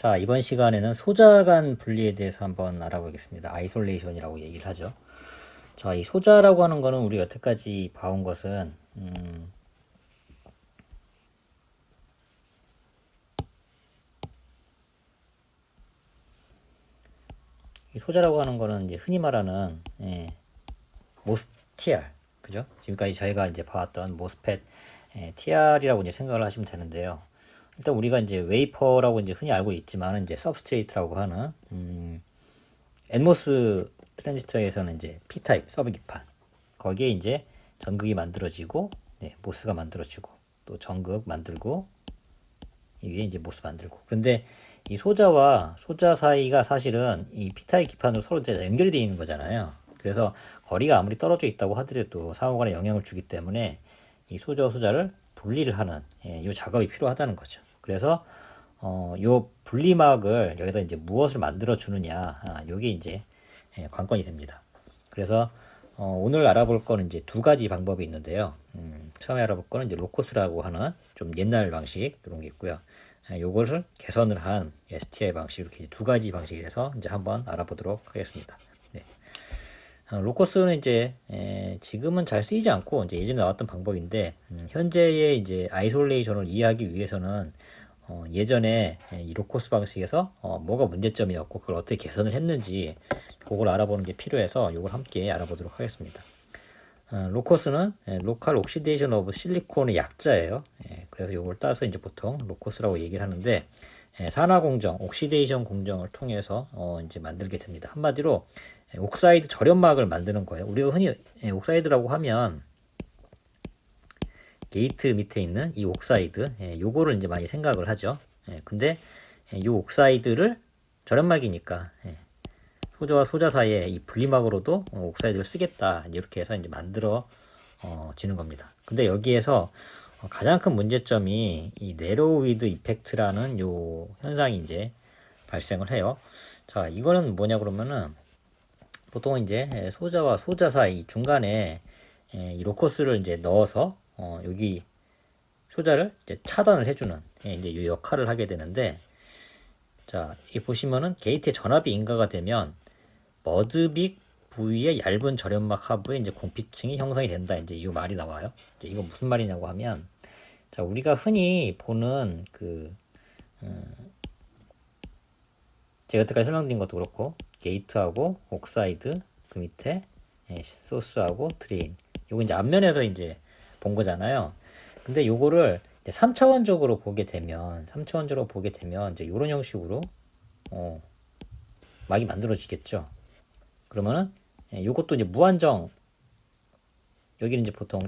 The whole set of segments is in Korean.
자, 이번 시간에는 소자 간 분리에 대해서 한번 알아보겠습니다. 아이솔레이션이라고 얘기를 하죠. 자, 이 소자라고 하는 거는 우리 여태까지 봐온 것은, 음, 이 소자라고 하는 거는 이제 흔히 말하는, 예, 모스TR, 그죠? 지금까지 저희가 이제 봐왔던 모스펫, 예, TR이라고 이제 생각을 하시면 되는데요. 일단 우리가 이제 웨이퍼라고 이제 흔히 알고 있지만 이제 서브스트레이트라고 하는 음, 엔모스 트랜지스터에서는 이제 P 타입 서브 기판 거기에 이제 전극이 만들어지고 네, 모스가 만들어지고 또 전극 만들고 이 위에 이제 모스 만들고 그런데 이 소자와 소자 사이가 사실은 이 P 타입 기판으로 서로 이제 연결이 되어 있는 거잖아요. 그래서 거리가 아무리 떨어져 있다고 하더라도 상호간에 영향을 주기 때문에 이 소자와 소자를 분리를 하는 예, 이 작업이 필요하다는 거죠. 그래서 어, 요 분리막을 여기다 이제 무엇을 만들어 주느냐, 아, 요게 이제 예, 관건이 됩니다. 그래서 어, 오늘 알아볼 거는 이제 두 가지 방법이 있는데요. 음, 처음에 알아볼 거는 이제 로코스라고 하는 좀 옛날 방식 이런 게 있고요. 예, 요것을 개선을 한 STI 방식 이렇게 두 가지 방식에서 이제 한번 알아보도록 하겠습니다. 네. 어, 로코스는 이제 에, 지금은 잘 쓰이지 않고 이제 예전에 나왔던 방법인데 음, 현재의 이제 아이솔레이션을 이해하기 위해서는 어, 예전에 이 로코스 방식에서 어, 뭐가 문제점이었고 그걸 어떻게 개선을 했는지 그걸 알아보는 게 필요해서 이걸 함께 알아보도록 하겠습니다. 어, 로코스는 예, 로컬 옥시데이션 오브 실리콘의 약자예요. 예, 그래서 이걸 따서 이제 보통 로코스라고 얘기를 하는데 예, 산화 공정, 옥시데이션 공정을 통해서 어, 이제 만들게 됩니다. 한마디로 예, 옥사이드 절연막을 만드는 거예요. 우리가 흔히 예, 옥사이드라고 하면 게이트 밑에 있는 이 옥사이드, 예, 요거를 이제 많이 생각을 하죠. 예, 근데 예, 이 옥사이드를 절연막이니까 예, 소자와 소자 사이에 이 분리막으로도 어, 옥사이드를 쓰겠다 이렇게 해서 이제 만들어 어, 지는 겁니다. 근데 여기에서 어, 가장 큰 문제점이 이 네로위드 이펙트라는 요 현상이 이제 발생을 해요. 자, 이거는 뭐냐 그러면은 보통 이제 소자와 소자 사이 중간에 예, 이 로커스를 이제 넣어서 어, 여기 소자를 이제 차단을 해주는 예, 이제 이 역할을 하게 되는데 자, 이 보시면은 게이트에 전압이 인가가 되면 머드빅 부위의 얇은 절연막 하부에 이제 공피층이 형성이 된다. 이제 이 말이 나와요. 이제 이거 무슨 말이냐고 하면 자, 우리가 흔히 보는 그 음, 제가 여태까지 설명드린 것도 그렇고 게이트하고 옥사이드 그 밑에 예, 소스하고 드레인 요거 이제 앞면에서 이제 본 거잖아요. 근데 요거를 3차원적으로 보게 되면 3차원적으로 보게 되면 이제 요런 형식으로 어, 막이 만들어지겠죠. 그러면은 예, 요것도 이제 무한정 여기는 이제 보통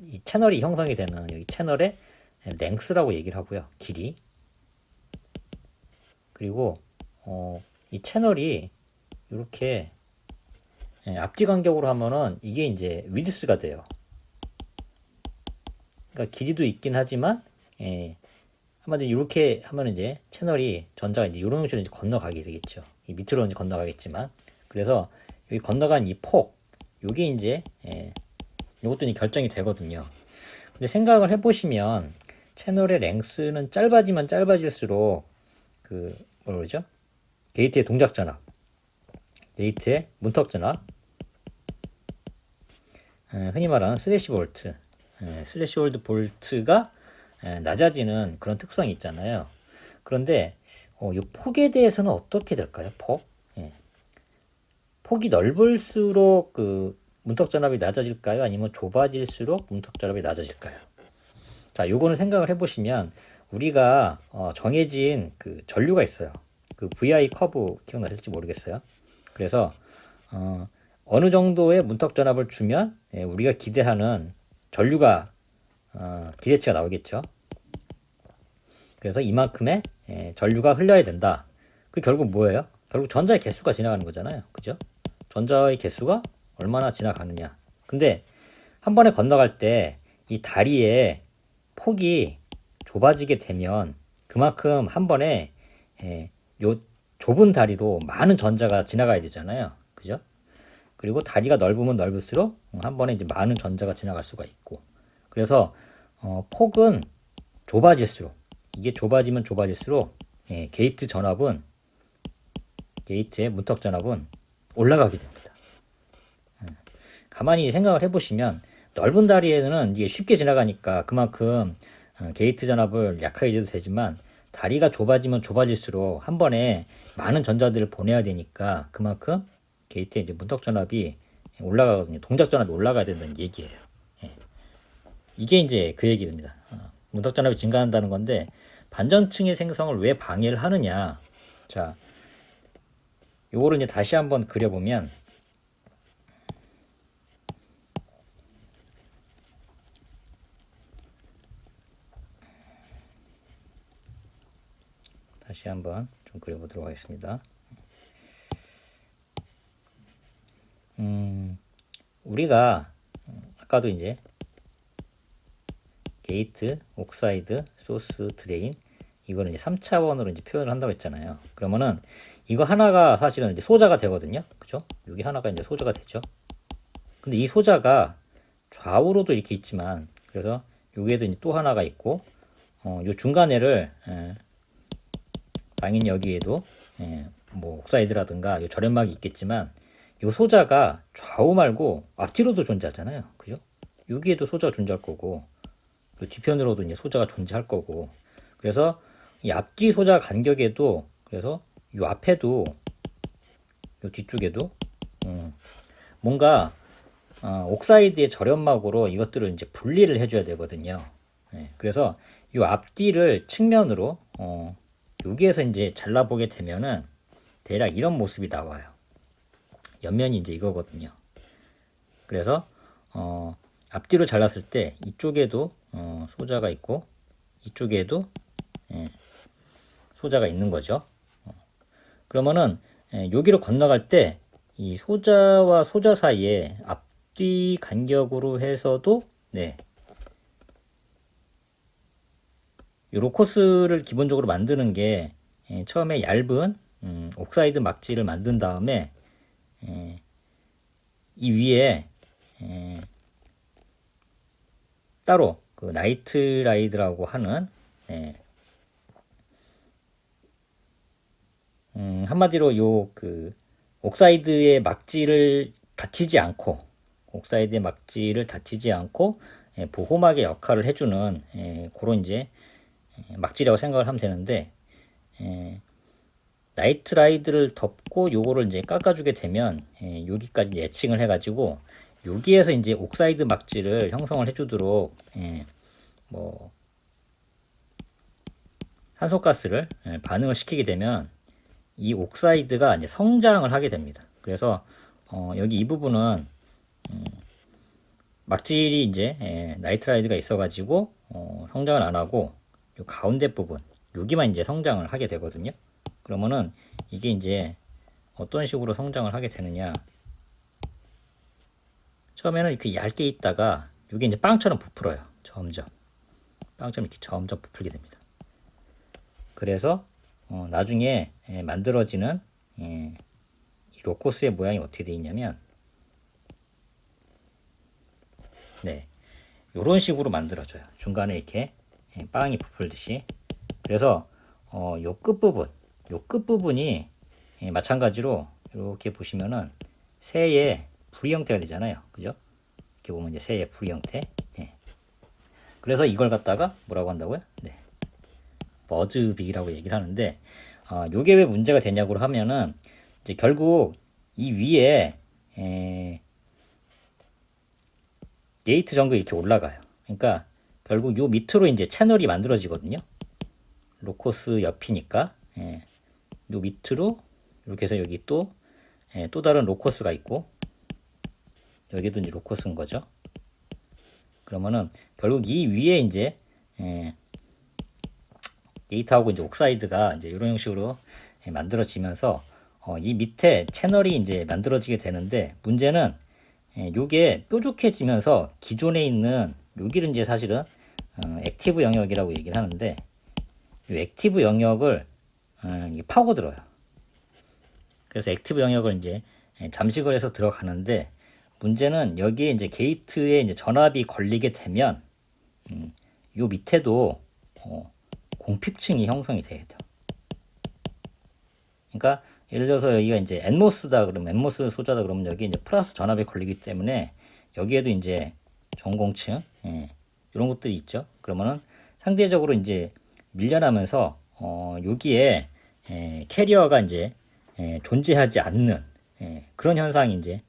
이 채널이 형성이 되는 여기 채널의 랭스라고 얘기를 하고요. 길이 그리고 어, 이 채널이 이렇게 예, 앞뒤 간격으로 하면은 이게 이제 위드스가 돼요. 그러니까 길이도 있긴 하지만 예, 한마디로 이렇게 하면 이제 채널이 전자가 이제 이런 형식으로 이제 건너가게 되겠죠. 이 밑으로 이제 건너가겠지만 그래서 여기 건너간 이 폭, 요게 이제 예, 이것도 이제 결정이 되거든요. 근데 생각을 해보시면 채널의 랭스는 짧아지면 짧아질수록 그 뭐라 그러죠? 게이트의 동작 전압, 게이트의 문턱 전압, 에, 흔히 말하는 슬래시 볼트, 에, 슬래시 홀드 볼트가 에, 낮아지는 그런 특성이 있잖아요. 그런데 어, 이 폭에 대해서는 어떻게 될까요? 폭? 예. 폭이 넓을수록 그 문턱 전압이 낮아질까요? 아니면 좁아질수록 문턱 전압이 낮아질까요? 자, 요거는 생각을 해보시면 우리가 어, 정해진 그 전류가 있어요. 그 VI 커브 기억나실지 모르겠어요. 그래서 어, 어느 정도의 문턱 전압을 주면 예, 우리가 기대하는 전류가 어, 기대치가 나오겠죠. 그래서 이만큼의 예, 전류가 흘려야 된다. 그 결국 뭐예요? 결국 전자의 개수가 지나가는 거잖아요. 그죠? 전자의 개수가 얼마나 지나가느냐. 근데 한 번에 건너갈 때 이 다리의 폭이 좁아지게 되면 그만큼 한 번에 예, 요 좁은 다리로 많은 전자가 지나가야 되잖아요. 그죠? 그리고 다리가 넓으면 넓을수록 한 번에 이제 많은 전자가 지나갈 수가 있고. 그래서 어, 폭은 좁아질수록 이게 좁아지면 좁아질수록 예, 게이트 전압은 게이트의 문턱 전압은 올라가게 됩니다. 예. 가만히 생각을 해보시면 넓은 다리에는 이게 쉽게 지나가니까 그만큼 어, 게이트 전압을 약하게 줘도 되지만 다리가 좁아지면 좁아질수록 한 번에 많은 전자들을 보내야 되니까 그만큼 게이트의 이제 문턱 전압이 올라가거든요. 동작 전압이 올라가야 된다는 얘기예요. 예. 이게 이제 그 얘기입니다. 어, 문턱 전압이 증가한다는 건데 반전층의 생성을 왜 방해를 하느냐? 자, 요거를 이제 다시 한번 그려보면 다시 한번 좀 그려보도록 하겠습니다. 음, 우리가 아까도 이제 게이트, 옥사이드, 소스, 드레인 이거는 이제 3차원으로 이제 표현을 한다고 했잖아요. 그러면은 이거 하나가 사실은 이제 소자가 되거든요. 그죠? 여기 하나가 이제 소자가 되죠. 근데 이 소자가 좌우로도 이렇게 있지만 그래서 여기에도 이제 또 하나가 있고 어, 요 중간에를 예, 당연히 여기에도 예, 뭐 옥사이드라든가 요 절연막이 있겠지만 요 소자가 좌우 말고 앞뒤로도 존재하잖아요. 그죠? 여기에도 소자가 존재할 거고 또 뒤편으로도 이제 소자가 존재할 거고 그래서 이 앞뒤 소자 간격에도 그래서 요 앞에도 요 뒤쪽에도 음, 뭔가 어, 옥사이드의 절연막으로 이것들을 이제 분리를 해줘야 되거든요. 예, 그래서 요 앞뒤를 측면으로 어, 여기에서 이제 잘라보게 되면은 대략 이런 모습이 나와요. 옆면이 이제 이거거든요. 그래서 어, 앞뒤로 잘랐을 때 이쪽에도 어, 소자가 있고 이쪽에도 예, 소자가 있는 거죠. 어, 그러면은 예, 여기로 건너갈 때 이 소자와 소자 사이에 앞뒤 간격으로 해서도 네. 이 로코스를 기본적으로 만드는 게 예, 처음에 얇은 음, 옥사이드 막지를 만든 다음에 예, 이 위에 예, 따로 그 나이트 라이드라고 하는 예, 음, 한마디로 요 그 옥사이드의 막지를 다치지 않고 옥사이드의 막지를 다치지 않고 예, 보호막의 역할을 해주는 예, 그런 이제 예, 막지라고 생각을 하면 되는데 예, 나이트 라이드를 덮고 요거를 이제 깎아주게 되면 예, 여기까지 예칭을 해가지고 여기에서 이제 옥사이드 막지를 형성을 해주도록 예, 뭐 산소가스를 예, 반응을 시키게 되면 이 옥사이드가 이제 성장을 하게 됩니다. 그래서 어, 여기 이 부분은 음, 막질이 이제 예, 나이트라이드가 있어가지고 어, 성장을 안 하고 요 가운데 부분 여기만 이제 성장을 하게 되거든요. 그러면은 이게 이제 어떤 식으로 성장을 하게 되느냐 처음에는 이렇게 얇게 있다가 이게 이제 빵처럼 부풀어요. 점점 빵처럼 이렇게 점점 부풀게 됩니다. 그래서 어, 나중에 예, 만들어지는 예, 이 로코스의 모양이 어떻게 되어 있냐면 네 이런 식으로 만들어져요. 중간에 이렇게 예, 빵이 부풀듯이 그래서 어, 요 끝부분 요 끝부분이 예, 마찬가지로 이렇게 보시면은 새의 부리 형태가 되잖아요. 그죠? 이렇게 보면 이제 새의 부리 형태. 예. 그래서 이걸 갖다가 뭐라고 한다고요? 네. 버즈빅이라고 얘기를 하는데 어, 요게 왜 문제가 되냐고 하면은 이제 결국 이 위에 에, 게이트 정도 이렇게 올라가요. 그러니까 결국 요 밑으로 이제 채널이 만들어지거든요. 로코스 옆이니까 예, 요 밑으로 이렇게 해서 여기 또, 예, 또 다른 로코스가 있고 여기도 이제 로코스인 거죠. 그러면은 결국 이 위에 이제 예, 게이트하고 이제 옥사이드가 이제 이런 형식으로 예, 만들어지면서 어, 이 밑에 채널이 이제 만들어지게 되는데 문제는 예, 요게 뾰족해지면서 기존에 있는 여기를 이제 사실은 어, 액티브 영역이라고 얘기를 하는데 이 액티브 영역을 어, 파고들어요. 그래서 액티브 영역을 이제 예, 잠식을 해서 들어가는데 문제는 여기에 이제 게이트에 이제 전압이 걸리게 되면 음, 요 밑에도 어, 공핍층이 형성이 돼야 돼요. 그러니까 예를 들어서 여기가 이제 엔모스다 그러면 엔모스 소자다 그러면 여기 이제 플러스 전압에 걸리기 때문에 여기에도 이제 전공층 예, 이런 것들이 있죠. 그러면은 상대적으로 이제 밀려나면서 어, 여기에 예, 캐리어가 이제 예, 존재하지 않는 예, 그런 현상이 이제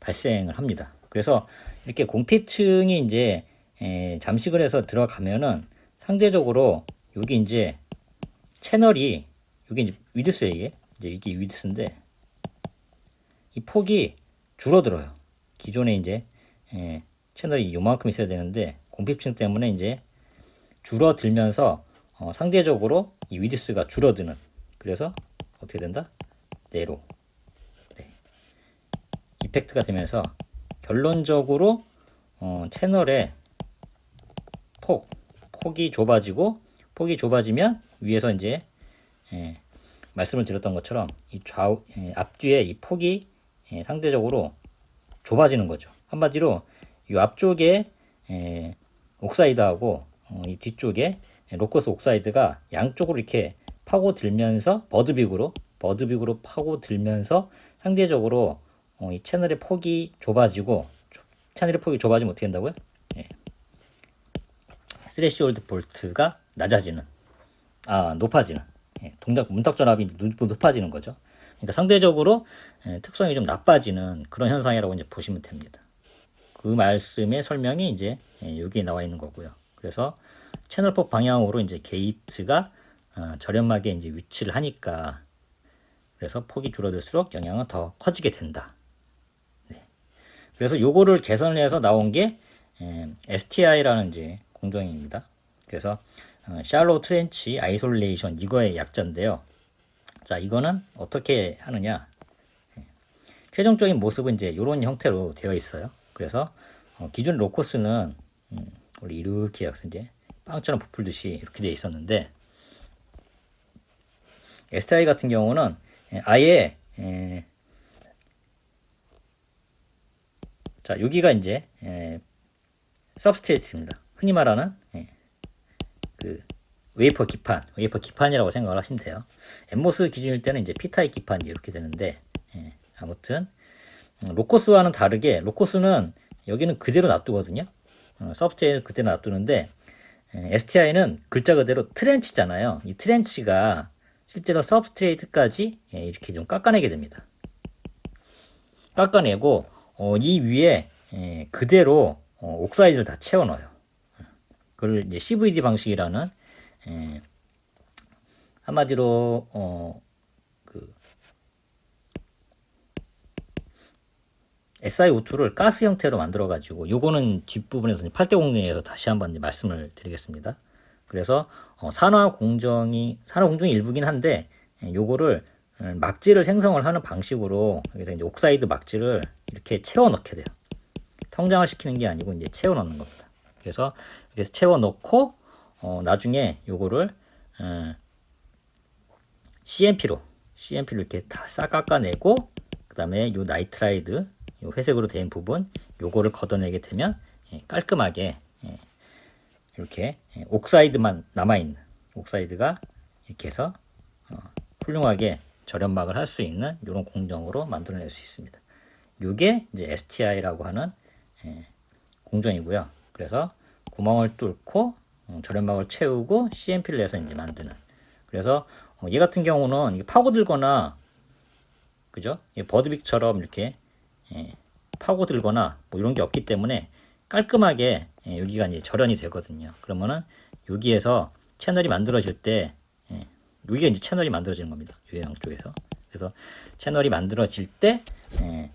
발생을 합니다. 그래서 이렇게 공핍층이 이제 예, 잠식을 해서 들어가면은 상대적으로 여기 이제 채널이 여기 이제 위드스에 이게 이제 이게 위드스인데 이 폭이 줄어들어요. 기존에 이제 예, 채널이 요만큼 있어야 되는데 공핍층 때문에 이제 줄어들면서 어, 상대적으로 이 위드스가 줄어드는 그래서 어떻게 된다? 네로 네. 이펙트가 되면서 결론적으로 어, 채널의 폭 폭이 좁아지고 폭이 좁아지면 위에서 이제 예, 말씀을 드렸던 것처럼 이 좌우 예, 앞뒤에 이 폭이 예, 상대적으로 좁아지는 거죠. 한마디로 이 앞쪽에 예, 옥사이드하고 어, 이 뒤쪽에 로커스 옥사이드가 양쪽으로 이렇게 파고들면서 버드빅으로 버드빅으로 파고들면서 상대적으로 어, 이 채널의 폭이 좁아지고 조- 채널의 폭이 좁아지면 어떻게 된다고요? 예. 스레시홀드 볼트가 낮아지는 아 높아지는 예, 동작 문턱 전압이 높아지는 거죠. 그러니까 상대적으로 예, 특성이 좀 나빠지는 그런 현상이라고 이제 보시면 됩니다. 그 말씀의 설명이 이제 예, 여기에 나와 있는 거고요. 그래서 채널폭 방향으로 이제 게이트가 어, 저렴하게 이제 위치를 하니까 그래서 폭이 줄어들수록 영향은 더 커지게 된다. 네. 그래서 요거를 개선을 해서 나온 게 STI라는 이제 공정입니다. 그래서 어, 샬로 트렌치 아이솔레이션 이거의 약자인데요. 자, 이거는 어떻게 하느냐? 예. 최종적인 모습은 이제 이런 형태로 되어 있어요. 그래서 어, 기존 로코스는 음, 원래 이렇게 약서 이제 빵처럼 부풀듯이 이렇게 되어 있었는데 STI 같은 경우는 예, 아예 예, 자 여기가 이제 예, 서브스트레이트입니다. 흔히 말하는 예, 그 웨이퍼 기판, 웨이퍼 기판이라고 생각을 하시면 돼요. 엠모스 기준일 때는 이제 P타입 기판이 이렇게 되는데 예, 아무튼 음, 로코스와는 다르게 로코스는 여기는 그대로 놔두거든요. 어, 서브스트레이트 그대로 놔두는데 STI는 글자 그대로 트렌치잖아요. 이 트렌치가 실제로 서브스트레이트까지 예, 이렇게 좀 깎아내게 됩니다. 깎아내고 어, 이 위에 예, 그대로 어, 옥사이드를 다 채워 넣어요. 그걸 이제 CVD 방식이라는 예, 한마디로 어, SiO2를 가스 형태로 만들어 가지고 요거는 뒷부분에서 8대 공정에서 다시 한번 말씀을 드리겠습니다. 그래서 어, 산화 공정이 산화 공정이 일부긴 한데 예, 요거를 음, 막지를 생성을 하는 방식으로 여기서 이제 옥사이드 막지를 이렇게 채워 넣게 돼요. 성장을 시키는 게 아니고 이제 채워 넣는 겁니다. 그래서 이렇게 채워 넣고 어, 나중에 요거를 음, CMP로 CMP로 이렇게 다 싹 깎아내고 그 다음에 요 나이트라이드 요 회색으로 된 부분 요거를 걷어내게 되면 예, 깔끔하게 예, 이렇게 예, 옥사이드만 남아있는 옥사이드가 이렇게 해서 어, 훌륭하게 절연막을 할 수 있는 이런 공정으로 만들어낼 수 있습니다. 요게 이제 STI라고 하는 예, 공정이고요. 그래서 구멍을 뚫고 어, 절연막을 채우고 CMP를 내서 이제 만드는. 그래서 어, 얘 같은 경우는 이게 파고들거나 그죠? 이 버드빅처럼 이렇게 예, 파고들거나 뭐 이런 게 없기 때문에 깔끔하게 예, 여기가 이제 절연이 되거든요. 그러면은 여기에서 채널이 만들어질 때 예, 여기가 이제 채널이 만들어지는 겁니다. 이 양쪽에서. 그래서 채널이 만들어질 때 예,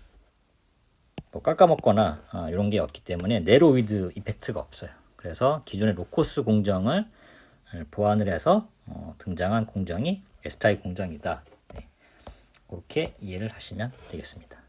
뭐 깎아먹거나 아, 이런 게 없기 때문에 네로위드 이펙트가 없어요. 그래서 기존의 로코스 공정을 예, 보완을 해서 어, 등장한 공정이 에스타이 공정이다. 네. 그렇게 이해를 하시면 되겠습니다.